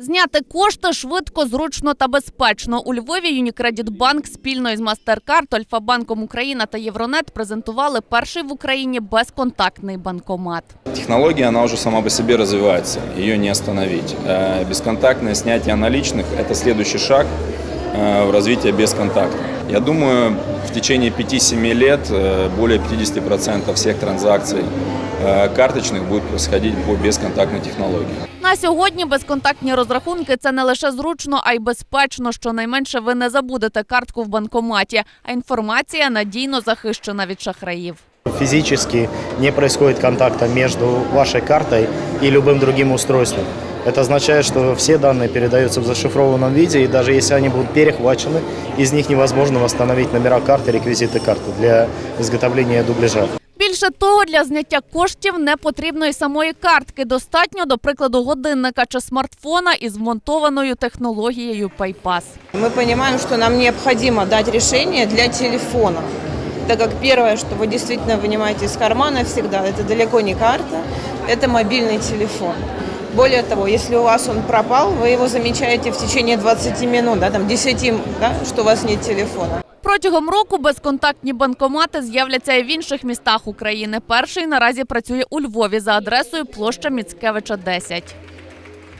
Зняти кошти швидко, зручно та безпечно. У Львові Юнікредит Банк спільно із Мастеркард, Альфа-банком Україна та Євронет презентували перший в Україні безконтактний банкомат. Технология, она уже сама по себе развивается, ее не остановить. Э, Бесконтактное снятие наличных – это следующий шаг э, в развитии бесконтакта. Я думаю, в течение 5-7 лет э, более 50% всех транзакций э, карточных будет происходить по бесконтактной технологии. На сьогодні безконтактні розрахунки це не лише зручно, а й безпечно. Щонайменше ви не забудете картку в банкоматі, а інформація надійно захищена від шахраїв. Физически не происходит контакта между вашей картой и любым другим устройством. Это означает, что все данные передаются в зашифрованном виде, и даже если они будут перехвачены, из них невозможно восстановить номера карты, реквизиты карты для изготовления дубляжа. Більше того, для зняття коштів не потрібно й самої картки. Достатньо, до прикладу, годинника чи смартфона із вмонтованою технологією PayPass. Мы понимаем, что нам необходимо дать решение для телефона, так как первое, что вы действительно вынимаете из кармана всегда, это далеко не карта, это мобильный телефон. Более того, если у вас он пропал, вы его замечаете в течение 20 минут, да, там 10, да, что у вас нет телефона. Протягом року безконтактні банкомати з'являться і в інших містах України. Перший наразі працює у Львові за адресою площа Міцкевича 10.